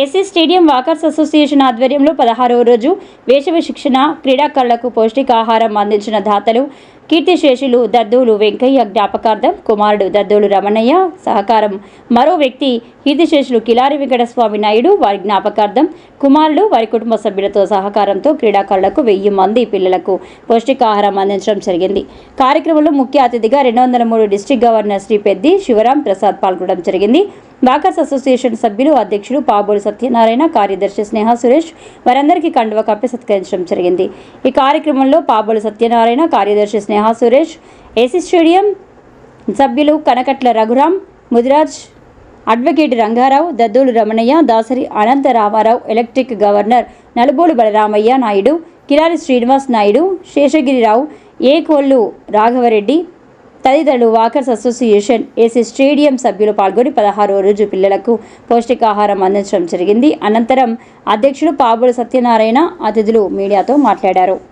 AC stadium walkers association ఆధ్వర్యంలో పదహారవ రోజు వేసవి శిక్షణ క్రీడాకారులకు పౌష్టికాహారం అందించిన దాతలు కీర్తిశేషులు దద్దోలు వెంకయ్య జ్ఞాపకార్థం కుమారుడు దద్దోలు రమణయ్య సహకారం మరో వ్యక్తి కీర్తిశేషులు కిలారి వెంకటస్వామి నాయుడు వారి జ్ఞాపకార్థం కుమారుడు వారి కుటుంబ సభ్యులతో సహకారంతో క్రీడాకారులకు వెయ్యి మంది పిల్లలకు పౌష్టికాహారం అందించడం జరిగింది. కార్యక్రమంలో ముఖ్య అతిథిగా రెండు వందల మూడు డిస్టిక్ గవర్నర్ శ్రీ పెద్ది శివరాం ప్రసాద్ పాల్గొనడం జరిగింది. వాకర్స్ అసోసియేషన్ సభ్యులు అధ్యక్షులు పాబోలు సత్యనారాయణ కార్యదర్శి స్నేహ సురేష్ వారందరికీ కండువ కప్పి సత్కరించడం జరిగింది. ఈ కార్యక్రమంలో పాబోలు సత్యనారాయణ కార్యదర్శి స్నేహ సురేష్ ఏసీ స్టేడియం సభ్యులు Kanakatla Raghuram Mudiraj advocate Rangarao Daddulu Ramanaiah Dasari Anantha Ramarao electric governor Nalubolu Balaramaiah Naidu Kilari Srinivas Naidu Seshagirirao A Kollu Raghavareddy తదితరులు వాకర్స్ అసోసియేషన్ ఏసీ స్టేడియం సభ్యులు పాల్గొని పదహారో రోజు పిల్లలకు పౌష్టికాహారం అందించడం జరిగింది. అనంతరం అధ్యక్షుడు పాబుల సత్యనారాయణ అతిథులు మీడియాతో మాట్లాడారు.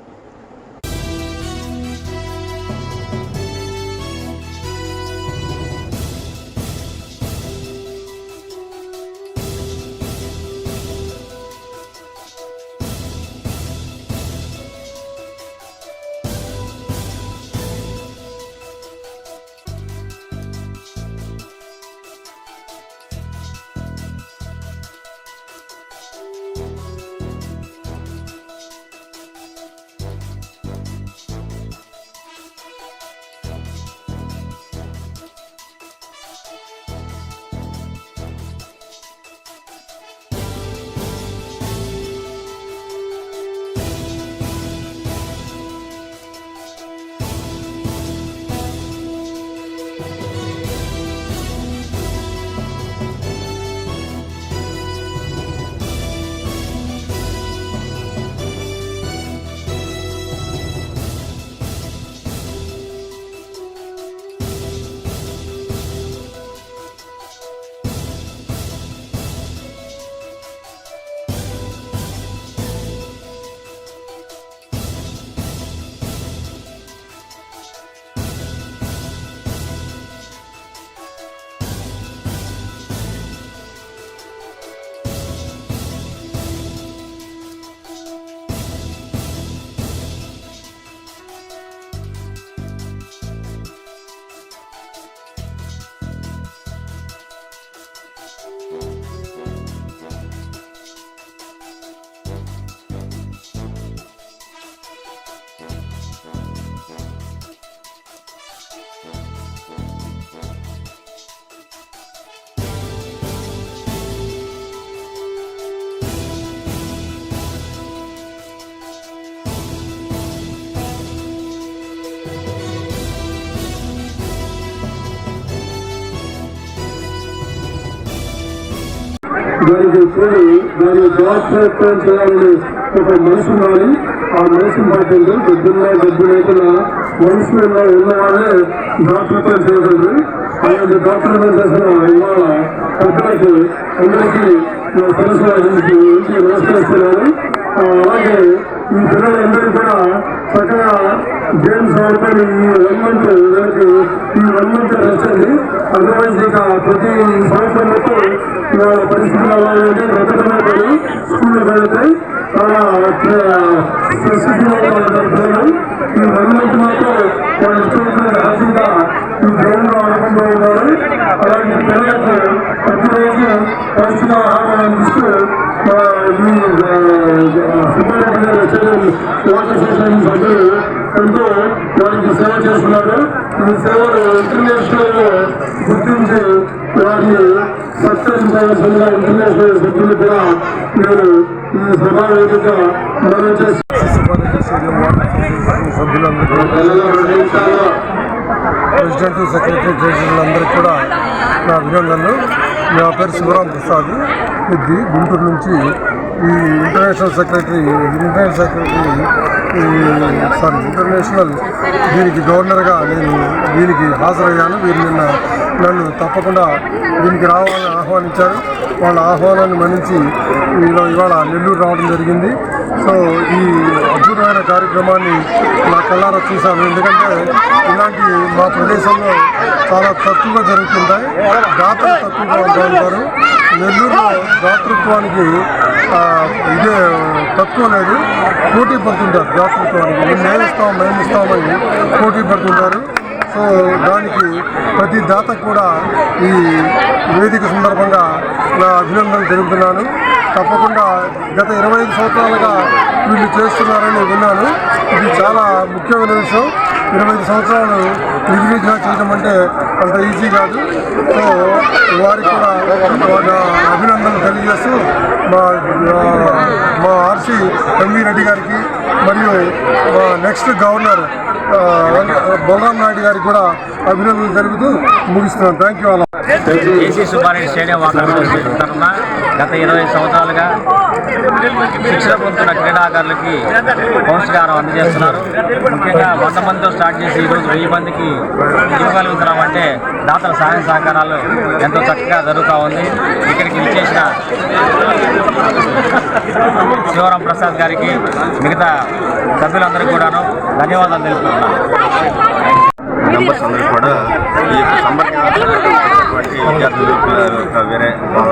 దానికి చూడి దాని జవాబు చేయాలని ఒక మనిషి మారి ఆ మనిషి పట్టింది గద్దున్న డబ్బు రైతుల మనుషులు ఉన్న వాళ్ళే డాక్టర్తో చేయగలరు అలాంటి డాక్టర్ చేసిన ఇవాళ పెద్దలకి అందరికీ నా సరస్వతి నమస్కరిస్తున్నాను అలాగే ఈ పిల్లలందరూ కూడా చక్కగా గేమ్స్ ఆడుకొని ఈ వన్ మంత్ దానికి ఈ వన్ మంత్ రెస్ట్ అండి. అదర్వైజ్ ఇక ప్రతి సంవత్సరం ఇవాళ పరిస్థితులు అలా ఉంటే బ్రతకడం స్కూల్ వెళ్తాయి చాలా పరిస్థితుల్లో ఈ వన్ మంత్ మాత్రం వాళ్ళు ఇష్టమైన హ్యాపీగా ఈ గ్రౌండ్లో ఆడుకుంటూ ఉన్నారు అలాంటి పిల్లలకు ప్రతిరోజు పౌష్టికాహారం అందిస్తూ ఆ, ఈ సుబ్బారెడ్డి స్టేడియం వాటర్ స్టేషన్ సభ్యులు దానికి సేవ చేస్తున్నారు. ఈ సేవలు ఇంటర్నేషనల్ గుర్తించి వారిని సత్కరించవలసిందిగా ఇంటర్నేషనల్ సభ్యులు కూడా నేను ఈ సభా వేదిక మనం చేసి ప్రెసిడెంట్ సెక్రటరీ ట్రెజరీలందరికీ కూడా నా అభినందనలు. నా పేరు శివరాం ప్రసాద్. ఇది గుంటూరు నుంచి ఈ international secretary international secretary sorry international దీనికి గవర్నర్గా నేను దీనికి హాజరయ్యాను. వీరు నిన్న నన్ను తప్పకుండా దీనికి రావాలని ఆహ్వానించారు. వాళ్ళ ఆహ్వానాన్ని మన్నించి ఈలో ఇవాళ నెల్లూరు రావడం జరిగింది. సో ఈ అద్భుతమైన కార్యక్రమాన్ని నా కళ్ళారా చూశాను. ఎందుకంటే ఇలాంటి మా ప్రదేశంలో చాలా తక్కువగా జరుగుతుంటాయి. దాతలు తక్కువగా ఉంటారు నెల్లూరులో దాతృత్వానికి ఇదే తక్కువ లేదు పోటీ పడుతుంటారు దాతృత్వానికి మేము ఇస్తాం మేము ఇస్తామని పోటీ పడుతుంటారు. సో దానికి ప్రతి దాత కూడా ఈ వేదిక సందర్భంగా నా అభినందనలు తెలుపుతున్నాను. తప్పకుండా గత ఇరవై ఐదు సంవత్సరాలుగా వీళ్ళు చేస్తున్నారని విన్నాను. ఇది చాలా ముఖ్యమైన విషయం. ఇరవై ఐదు సంవత్సరాలు నిర్విఘ్న చేయడం అంటే అంత ఈజీ కాదు. సో వారికి కూడా అభినందనలు తెలియజేస్తూ మా మా ఆర్సి ఎంవీ రెడ్డి గారికి మరియు మా నెక్స్ట్ గవర్నర్ బలరాం నాయుడు గారికి కూడా అభినందనలు తెలుపుతూ ముగిస్తున్నాను. థ్యాంక్ యూ అలా ఏసీ సుబ్బారెడ్డి స్టేడియం తరఫున గత ఇరవై సంవత్సరాలుగా శిక్షణ పొందుతున్న క్రీడాకారులకి పౌష్టికారం అందజేస్తున్నారు. ముఖ్యంగా వంద మందితో స్టార్ట్ చేసి ఈరోజు వెయ్యి మందికి ఇవ్వగలుగుతున్నామంటే దాతల సహాయ సహకారాలు ఎంతో చక్కగా జరుగుతూ ఉంది. ఇక్కడికి విచ్చేసిన శివరాం ప్రసాద్ గారికి మిగతా సభ్యులందరికీ కూడాను ధన్యవాదాలు తెలుపుతున్నాను. మెంబర్స్ అందరూ కూడా ఈ యొక్క సమ్మర్ క్యాంప్ విద్యార్థులు పిల్లలు వేరే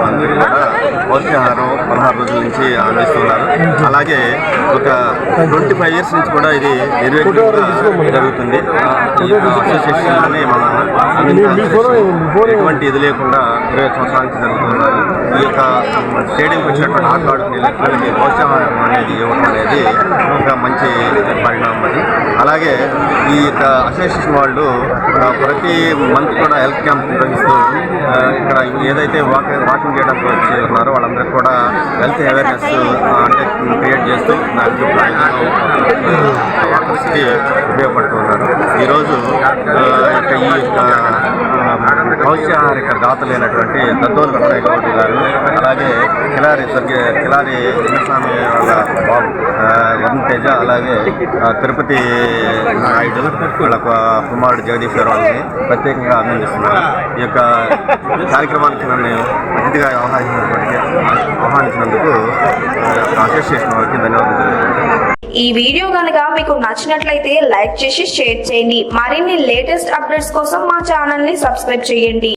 అందరూ కూడా పౌష్టికాహారం పదహారు రోజుల నుంచి అందిస్తున్నారు. అలాగే ఒక ట్వంటీ ఫైవ్ ఇయర్స్ నుంచి కూడా ఇది నిర్వహించడం జరుగుతుంది. అసోసియేషన్ అసోసియేషన్లోనే మన ఎటువంటి ఇది లేకుండా ఇరవై సంవత్సరాల నుంచి జరుగుతున్నారు. ఈ యొక్క స్టేడియంకి వచ్చినటువంటి ఆటగాడుకునే పౌష్టికాహారం అనేది ఇవ్వడం అనేది ఒక మంచి పరిణామం అది. అలాగే ఈ యొక్క అసోసియేషన్ వాళ్ళు ప్రతి మంత్ కూడా హెల్త్ క్యాంప్ నిర్వహిస్తూ ఇక్కడ ఏదైతే వాకింగ్ వాకింగ్ చేయడానికి వచ్చి ఉన్నారో వాళ్ళందరికీ కూడా హెల్త్ అవేర్నెస్ అంటే క్రియేట్ చేస్తూ దానికి వాకర్స్కి ఉపయోగపడుతున్నారు ఈరోజు ఆ, ఈ యొక్క ఇక్కడ దాతలైనటువంటి దద్దోలు రమణయ్య గారు అలాగే కిలారి స్వర్గీయ కిలారి చిన్నస్వామి వాళ్ళ బాబు వరుణ్ తేజ అలాగే తిరుపతి నాయుడు వాళ్ళ కుమారుడు జగదీష్ వాళ్ళని ప్రత్యేకంగా అభినందిస్తున్నారు. ఈ యొక్క కార్యక్రమానికి నన్ను అతిథిగా ఆహ్వానించినప్పటికీ ఆహ్వానించినందుకు అసోసియేషన్ వారికి ధన్యవాదాలు ఈ వీడియో కనుక మీకు నచ్చినట్లయితే లైక్ చేసి షేర్ చేయండి. మరిన్ని లేటెస్ట్ అప్డేట్స్ కోసం మా ఛానల్ని సబ్స్క్రైబ్ చేయండి.